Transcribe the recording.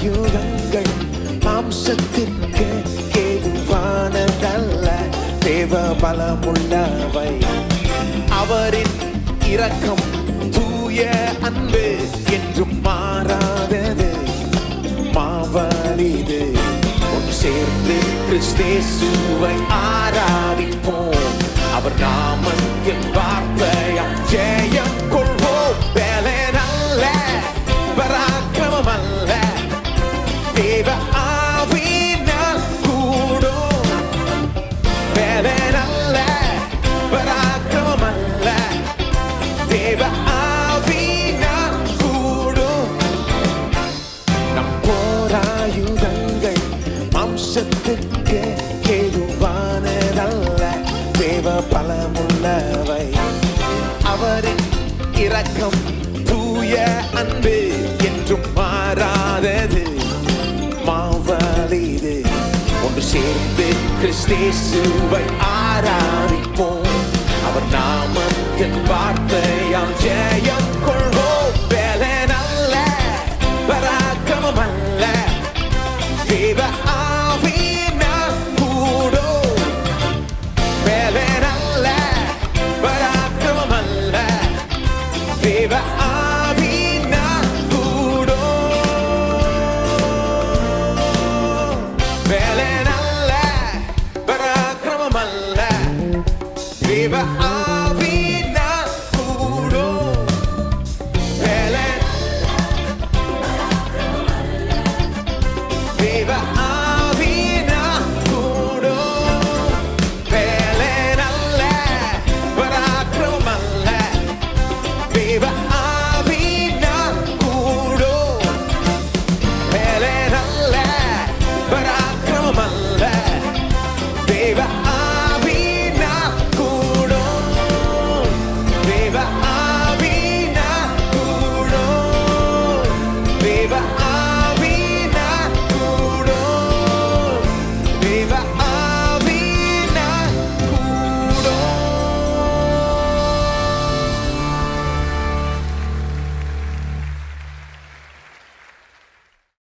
ஆயுதங்கள் மாம்சத்திற்கு கேதுவானதல்ல. தேவ பலமுள்ளவை அவரின் இரக்கம் தூய அன்பு என்றும் மாறாதது. மாவழிது உன் சேர்ந்து கிறிஸ்தேசுவை ஆராதிப்போம். அவர் நாமன் இரக்கம் தூய அன்பு என்றும் மாறாதது. மாவலிது. ஒன்று சேர்ந்து கிறிஸ்தேசுவை ஆராதிப்போம். அவர் நாமத்தின் வார்த்தையால் ஜெய தேவ back.